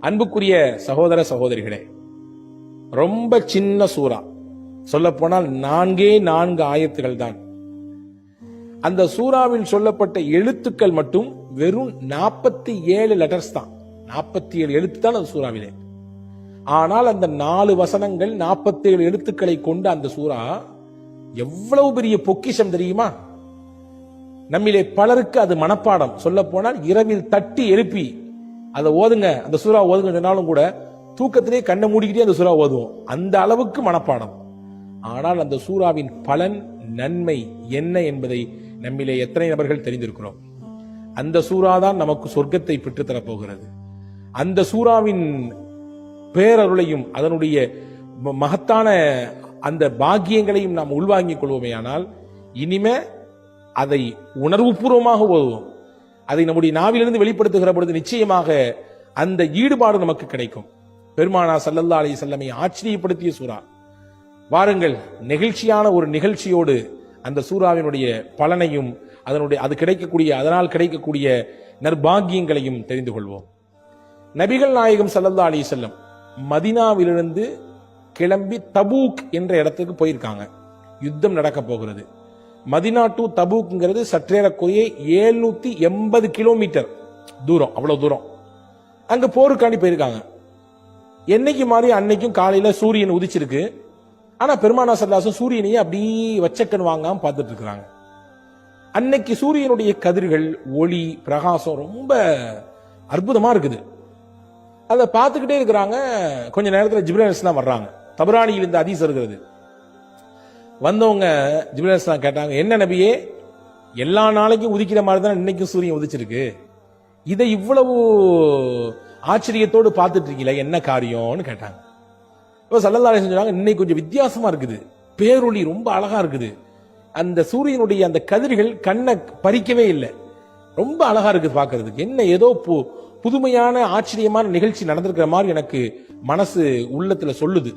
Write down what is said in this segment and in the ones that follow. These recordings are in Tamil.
அன்புக்குரிய சகோதர சகோதரிகளே ரொம்ப சின்ன சூறா. சொல்ல போனால் நான்கே நான்கு ஆயத்துகள் தான் அந்த சூறாவில் சொல்லப்பட்ட எழுத்துக்கள் மட்டும் வெறும் நாற்பத்தி ஏழு லெட்டர்ஸ் தான். நாற்பத்தி ஏழு எழுத்து தான் அந்த சூறாவிலே. ஆனால் அந்த நாலு வசனங்கள் நாற்பத்தி ஏழு எழுத்துக்களை கொண்ட அந்த சூறா எவ்வளவு பெரிய பொக்கிஷம் தெரியுமா? நம்மிலே பலருக்கு அது மனப்பாடம். சொல்ல போனால் இரவில் தட்டி எழுப்பி அதை ஓதுங்க அந்த சூறா ஓதுங்க சொன்னாலும் கூட தூக்கத்திலே கண்ணை மூடிக்கிட்டே அந்த சூறா ஓதுவோம். அந்த அளவுக்கு மனப்பாடம். ஆனால் அந்த சூறாவின் பலன் நன்மை என்ன என்பதை நம்மிலே எத்தனை நபர்கள் தெரிந்திருக்கிறோம். அந்த சூறா தான் நமக்கு சொர்க்கத்தை பெற்றுத்தரப் போகிறது அந்த சூறாவின் பேரருளையும் அதனுடைய ம- மகத்தான அந்த பாக்கியங்களையும் நாம் உள்வாங்கிக் கொள்வோமேயானால் இனிமே அதை உணர்வுபூர்வமாக ஓதுவோம். அதை நம்முடைய நாவிலிருந்து வெளிப்படுத்துகிற பொழுது நிச்சயமாக அந்த ஈடுபாடு நமக்கு கிடைக்கும். பெருமானா சல்லல்லா அலி செல்லமை ஆச்சரியப்படுத்திய சூறா. வாருங்கள் நெகிழ்ச்சியான ஒரு நிகழ்ச்சியோடு அந்த சூறாவினுடைய பலனையும் அதனுடைய அது கிடைக்கக்கூடிய அதனால் கிடைக்கக்கூடிய நற்பாகியங்களையும் தெரிந்து கொள்வோம். நபிகள் நாயகம் சல்லல்லா அலி செல்லம் மதினாவிலிருந்து கிளம்பி தபூக் என்ற இடத்துக்கு போயிருக்காங்க. யுத்தம் நடக்க போகிறது. மதினா டு தபூக்ங்கிறது சற்றேறக்குறைய ஏழ்நூத்தி எண்பது கிலோமீட்டர் தூரம் அவ்வளவு தூரம். அங்க போருக்காண்டி போயிருக்காங்க. என்னைக்கு மாதிரி அன்னைக்கும் காலையில சூரியன் உதிச்சிருக்கு. ஆனா பெருமானா சல்லாசம் சூரியனையே அப்படியே வச்சக்கன் வாங்காம பார்த்துட்டு இருக்கிறாங்க அன்னைக்கு சூரியனுடைய கதிர்கள் ஒளி பிரகாசம் ரொம்ப அற்புதமா இருக்குது. அதை பார்த்துக்கிட்டே இருக்கிறாங்க. கொஞ்ச நேரத்தில் ஜிப்ரேல்ஸ் தான் வர்றாங்க. தபராணியில் இந்த அதீஸ் இருக்கிறது வந்தவங்க ஜிப்ரேல்ஸ் கேட்டாங்க என்ன நபியே? எல்லா நாளைக்கும் உதிக்கிற மாதிரி தான் இன்னைக்கும் சூரியன் உதிச்சிருக்கு. இதை இவ்வளவு ஆச்சரியத்தோடு பார்த்துட்டு இருக்கீங்களா என்ன காரியம்னு கேட்டாங்க. இப்போ சல்லல்லா சொன்னாங்க இன்னைக்கு கொஞ்சம் வித்தியாசமா இருக்குது. பேரொளி ரொம்ப அழகா இருக்குது. அந்த சூரியனுடைய அந்த கதிர்கள் கண்ணை பறிக்கவே இல்லை. ரொம்ப அழகா இருக்குது பார்க்கறதுக்கு. என்ன ஏதோ பு- புதுமையான ஆச்சரியமான நிகழ்ச்சி நடந்திருக்கிற மாதிரி எனக்கு மனசு உள்ளத்துல சொல்லுது.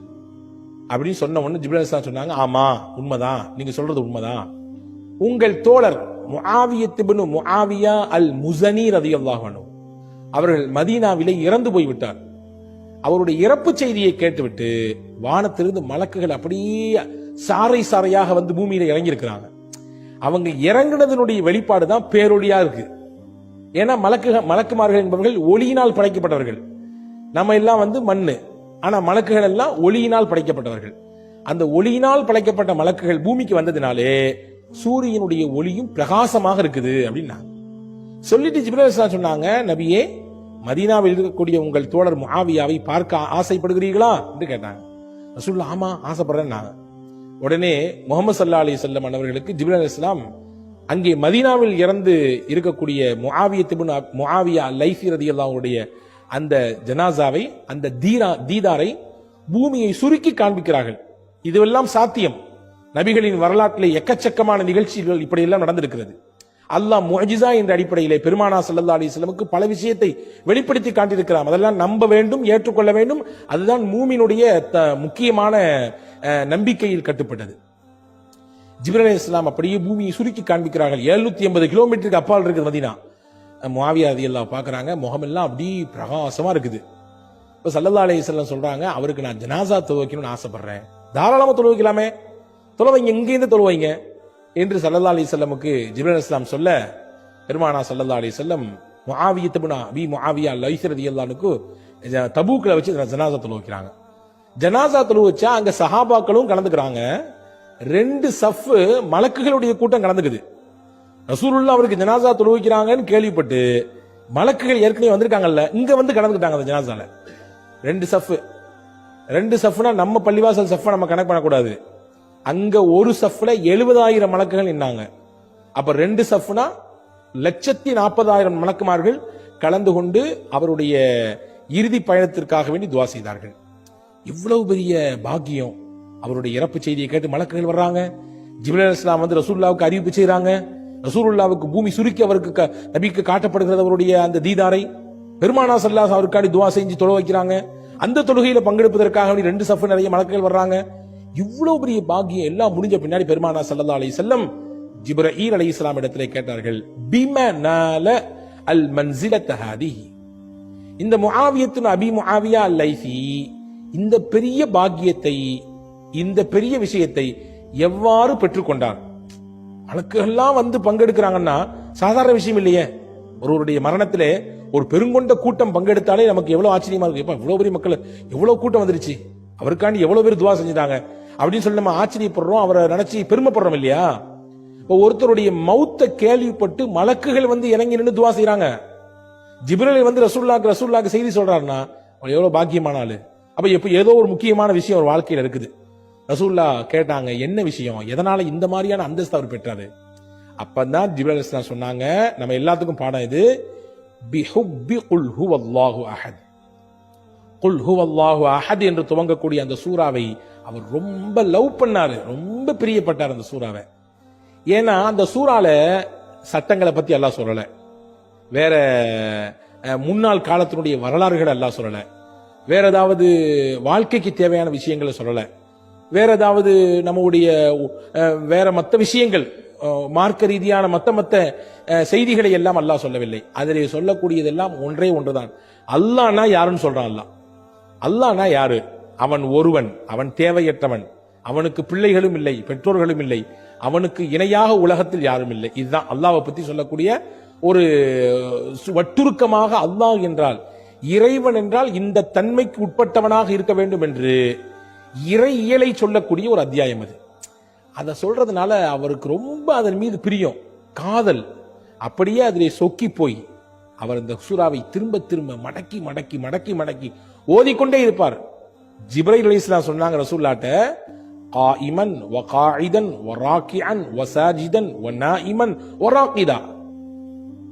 அப்படின்னு சொன்ன உடனே ஜிப்ரேல் சொன்னாங்க ஆமா உண்மைதான். நீங்க சொல்றது உண்மைதான். உங்கள் தோழர் முஆவியத்திபனு முஆவியா அல் முசனி ரதியல்லாஹு அன்ஹு அவர்கள் மதீனாவிலே இறந்து போய்விட்டார் அவருடைய இறப்பு செய்தியை கேட்டுவிட்டு வானத்திலிருந்து மலக்குகள் அப்படியே சாறை சாறையாக வந்து பூமியில இறங்கி இருக்கிறாங்க அவங்க இறங்கினதனுடைய வெளிப்பாடு தான் பேரொழியா இருக்கு. ஏன்னா மலக்கு மலக்குமார்கள் என்பவர்கள் ஒளியினால் படைக்கப்பட்டவர்கள். நம்ம எல்லாம் வந்து மண்ணு. ஆனா மலக்குகள் எல்லாம் ஒளியினால் படைக்கப்பட்டவர்கள். அந்த ஒளியினால் படைக்கப்பட்ட மலக்குகள் பூமிக்கு வந்ததினாலே சூரியனுடைய ஒளியும் பிரகாசமாக இருக்குது அப்படின்னா. சொல்லிட்டு ஜிப்ரேல் சொன்னாங்க நபியே மதீனாவில் இருக்கக்கூடிய உங்கள் தோழர் முகாவியாவை பார்க்க ஆசைப்படுகிறீர்களா? என்று கேட்டாங்க. ரசூலுல்லாஹ் ஆமா ஆசைப்படுறேன்னாங்க. உடனே முகமது சல்லா அலி செல்லம் அவர்களுக்கு ஜிப்ரல் இஸ்லாம் அங்கே மதீனாவில் இறந்து இருக்கக்கூடிய முஆவியத்திபுன் முஆவியா லைஃபி ரதியல்லாவுடைய அந்த ஜனாசாவை அந்த தீரா தீதாரை பூமியை சுருக்கி காண்பிக்கிறார்கள். இதுவெல்லாம் சாத்தியம். நபிகளின் வரலாற்றிலே எக்கச்சக்கமான நிகழ்ச்சிகள் இப்படியெல்லாம் நடந்திருக்கிறது. அல்லாஹ் முஹஜிசா என்ற அடிப்படையிலே பெருமானா சல்லா அலிஸ்லமுக்கு பல விஷயத்தை வெளிப்படுத்தி காட்டியிருக்கிறார் அதெல்லாம் நம்ப வேண்டும் ஏற்றுக்கொள்ள வேண்டும். அதுதான் மூமினுடைய த- முக்கியமான நம்பிக்கையில் கட்டுப்பட்டது. ஜிப்ரல் இஸ்லாம் அப்படியே பூமியை சுருக்கி காண்பிக்கிறார்கள். எழுநூத்தி ஐம்பது கிலோமீட்டருக்கு அப்பால் இருக்குது மதினா. முஆவியா எல்லாம் பார்க்குறாங்க முகமெல்லாம் அப்படி பிரகாசமாக இருக்குது. இப்போ சல்லல்லா அலையம் சொல்கிறாங்க அவருக்கு நான் ஜனாசா தொழுவைக்கணும்னு ஆசைப்படுறேன். தாராளமாக தொழுவைக்கலாமே. தொழுவைங்க எங்கேருந்து தொழுவைங்க? என்று சல்லல்லா அலிசல்லமுக்கு ஜிப்ரல் இஸ்லாம் சொல்ல பெருமானா சல்லல்லா அலிசல்லம் முஆவியத்துபுனா வி முஆவியா லைசரதி எல்லானுக்கு தபூக்கில் வச்சு ஜனாசா தொழுவிக்கிறாங்க. ஜனாசா தொழுவச்சா அங்கே சஹாபாக்களும் கலந்துக்கிறாங்க. ரெண்டு சஃப் மலக்குகளுடைய கூட்டம் கலந்துக்குது. ரசூலுல்லா அவருக்கு ஜனாசா தொழுவிக்கிறாங்கன்னு கேள்விப்பட்டு மலக்குகள் ஏற்கனவே வந்திருக்காங்கல்ல இங்க வந்து கலந்துக்கிட்டாங்க அந்த ஜனாசால. ரெண்டு சஃப். ரெண்டு சஃப்னா நம்ம பள்ளிவாசல் சஃப்பை நம்ம கணக்கு பண்ணக்கூடாது. அங்க ஒரு சஃப்ல எழுபதாயிரம் மலக்குகள் நின்னாங்க. அப்ப ரெண்டு சஃப்னா லட்சத்தி நாற்பதாயிரம் மலக்குமார்கள் கலந்து கொண்டு அவருடைய இறுதி பயணத்திற்காக வேண்டி துவா செய்தார்கள். இவ்வளவு பெரிய பாக்கியம். அவருடைய இறப்பு செய்தியை கேட்டு மலக்குகள் வர்றாங்க. ஜிப்ரல் இஸ்லாம் வந்து ரசூல்லாவுக்கு அறிவிப்பு செய்கிறாங்க ரசூலுல்லாவுக்கு பூமி சுருக்கி அவருக்கு க- நபிக்கு காட்டப்படுகிறது அவருடைய அந்த தீதாரை பெருமானா சல்லாஸ் அவருக்காடி துவா செஞ்சு தொழ வைக்கிறாங்க. அந்த தொழுகையில பங்கெடுப்பதற்காக ரெண்டு சஃப் நிறைய மலக்குகள் வர்றாங்க. இவ்வளவு பெரிய பாக்கியம் எல்லாம் முடிஞ்ச பின்னாடி பெருமானா சல்லா அலி செல்லம் ஜிப்ரஈல் அலி இஸ்லாம் இடத்திலே கேட்டார்கள் பிமனால அல் மன்சில தஹாதி இந்த முஆவியத்துன் அபி முஆவியா அல் லைசி இந்த பெரிய பாக்கியத்தை இந்த பெரிய விஷயத்தை எவ்வாறு பெற்றுக்கொண்டார்? வழக்குகள்லாம் வந்து பங்கெடுக்கிறாங்கன்னா சாதாரண விஷயம் இல்லையே. ஒருவருடைய மரணத்திலே ஒரு பெருங்கொண்ட கூட்டம் பங்கெடுத்தாலே நமக்கு எவ்வளவு ஆச்சரியமா இருக்கு. எப்பா இவ்வளவு பெரிய மக்கள் எவ்வளவு கூட்டம் வந்துருச்சு. அவருக்காண்டி எவ்வளவு பேர் துவா செஞ்சுட்டாங்க. அப்படின்னு சொல்லி நம்ம ஆச்சரியப்படுறோம் அவரை நினைச்சு பெருமைப்படுறோம் இல்லையா? இப்போ ஒருத்தருடைய மௌத்த கேள்விப்பட்டு மலக்குகள் வந்து இறங்கி நின்று துவா செய்யறாங்க ஜிப்ரேல் வந்து ரசூல்லாக்கு ரசூல்லாக்கு செய்தி சொல்றாருன்னா எவ்வளவு பாக்கியமான ஆளு. அப்ப எப்ப ஏதோ ஒரு முக்கியமான விஷயம் ஒரு வாழ்க்கையில இருக்குது. ரசூல்லா கேட்டாங்க என்ன விஷயம்? எதனால இந்த மாதிரியான அந்தஸ்து அவர் பெற்றாரு? அப்பதான் ஜிப்ரேல் அலைஹிஸ்ஸலாம் சொன்னாங்க நம்ம எல்லாத்துக்கும் பாடம் இது பிஹுப்பி குல் ஹுவல்லாஹு அஹத். குல் ஹுவல்லாஹு அஹத் என்று துவங்கக்கூடிய அந்த சூறாவை அவர் ரொம்ப லவ் பண்ணாரு ரொம்ப பிரியப்பட்டார் அந்த சூறாவை. ஏன்னா அந்த சூறால சட்டங்களை பத்தி எல்லாம் சொல்லல. வேற முன்னாள் காலத்தினுடைய வரலாறுகளை எல்லாம் சொல்லல. வேற ஏதாவது வாழ்க்கைக்கு தேவையான விஷயங்களை சொல்லலை. வேற ஏதாவது நம்முடைய வேற மற்ற விஷயங்கள் மார்க்க ரீதியான மத்த மத்த செய்திகளை எல்லாம் அல்லாஹ் சொல்லவில்லை. அதில் சொல்லக்கூடியதெல்லாம் ஒன்றே ஒன்றுதான். அல்லாஹ்னா யாருன்னு சொல்றான் அல்லாஹ்? அல்லாஹ்னா யாரு? அவன் ஒருவன். அவன் தேவையற்றவன். அவனுக்கு பிள்ளைகளும் இல்லை பெற்றோர்களும் இல்லை. அவனுக்கு இணையாக உலகத்தில் யாரும் இல்லை. இதுதான் அல்லாவை பத்தி சொல்லக்கூடிய ஒரு வட்டுருக்கமாக அல்லாஹ் என்றால் இறைவன் என்றால் இந்த தன்மைக்கு உட்பட்டவனாக இருக்க வேண்டும் என்று. இறை இயலை சொல்லக்கூடிய ஒரு அத்தியாயம் அது. அதை சொல்றதுனால அவருக்கு ரொம்ப அதன் மீது பிரியம் காதல். அப்படியே அதிலே சொக்கி போய் அவர் இந்த சூறாவை திரும்ப திரும்ப மடக்கி மடக்கி மடக்கி மடக்கி ஓதிக்கொண்டே இருப்பார். ஜிப்ரைல் இஸ்லாம் சொன்னாங்க ரசூல்லாட்ட காயிமன் வ காயிதன் வ ராக்கிஅன் வ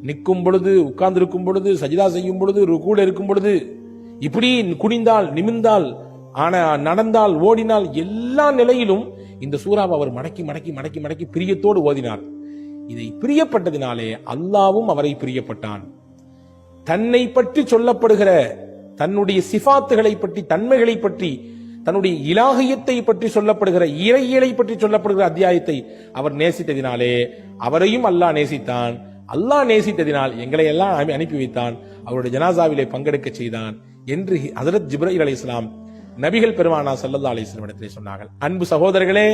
நிற்கும் பொழுது உட்கார்ந்து இருக்கும் பொழுது சஜிதா செய்யும் பொழுது ருகூல இருக்கும் பொழுது இப்படி குனிந்தால் நிமிந்தால் ஆனா நடந்தால் ஓடினால் எல்லா நிலையிலும் இந்த சூறாவை அவர் மடக்கி மடக்கி மடக்கி மடக்கி பிரியத்தோடு ஓதினார். இதை பிரியப்பட்டதினாலே அல்லாவும் அவரை பிரியப்பட்டான். தன்னை பற்றி சொல்லப்படுகிற தன்னுடைய சிபாத்துகளை பற்றி தன்மைகளை பற்றி தன்னுடைய இலாகியத்தை பற்றி சொல்லப்படுகிற இறையியலை பற்றி சொல்லப்படுகிற அத்தியாயத்தை அவர் நேசித்ததினாலே அவரையும் அல்லாஹ் நேசித்தான். அல்லாஹ் நேசித்ததினால் எங்களை எல்லாம் அனுப்பி வைத்தான். அவருடைய ஜனாசாவிலே பங்கெடுக்க செய்தான் என்று ஹசரத் அலை இஸ்லாம் நபிகள் பெருமானா சல்லல்லா அலிஸ்லாம் இடத்திலே சொன்னார்கள் அன்பு சகோதரர்களே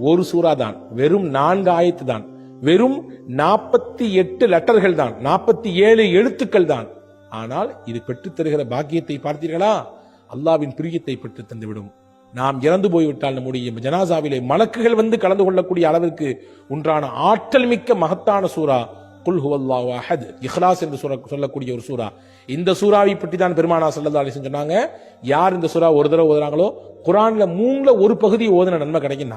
ஒரு சூறா தான் வெறும் நான்கு ஆயத்து தான் வெறும் நாற்பத்தி எட்டு லெட்டர்கள் தான் நாற்பத்தி ஏழு எழுத்துக்கள் தான். ஆனால் இது பெற்றுத் தருகிற பாக்கியத்தை பார்த்தீர்களா? அல்லாவின் பிரியத்தை பெற்று தந்துவிடும். நாம் இறந்து போய்விட்டால் நம்முடைய ஜனாசாவிலே மலக்குகள் வந்து கலந்து கொள்ளக்கூடிய அளவிற்கு உண்டான ஆற்றல் மிக்க மகத்தான சூரா குல் ஹுவல்லா அஹத் இஹ்லாஸ் என்று சொல்ல சொல்லக்கூடிய ஒரு சூறா. இந்த சூறாவை பற்றி தான் பெருமானா சல்லா அலிசன் சொன்னாங்க. யார் இந்த சூறா ஒரு தடவை ஓதுறாங்களோ குரானில் மூணில் ஒரு பகுதி ஓதுன நன்மை கிடைக்கும்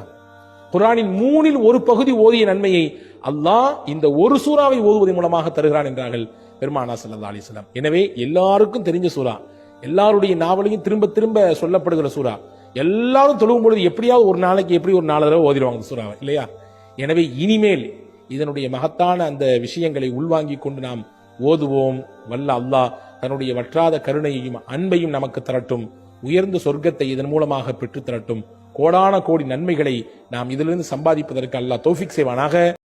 குரானின் மூணில் ஒரு பகுதி ஓதிய நன்மையை அல்லாஹ் இந்த ஒரு சூறாவை ஓதுவதன் மூலமாக தருகிறான் என்றார்கள் பெருமானா சல்லா அலிஸ்லாம் எனவே எல்லாருக்கும் தெரிஞ்ச சூறா. எல்லாருடைய நாவலையும் திரும்ப திரும்ப சொல்லப்படுகிற சூறா. எல்லாரும் தொழுகும் பொழுது எப்படியாவது ஒரு நாளைக்கு எப்படி ஒரு நாலு தடவை ஓதிடுவாங்க சூறாவை இல்லையா? எனவே இனிமேல் இதனுடைய மகத்தான அந்த விஷயங்களை உள்வாங்கிக் கொண்டு நாம் ஓதுவோம். வல்ல அல்லாஹ் தன்னுடைய வற்றாத கருணையையும் அன்பையும் நமக்கு தரட்டும். உயர்ந்த சொர்க்கத்தை இதன் மூலமாக பெற்றுத் தரட்டும். கோடான கோடி நன்மைகளை நாம் இதிலிருந்து சம்பாதிப்பதற்கு அல்லாஹ் தோஃபிக் செய்வானாக.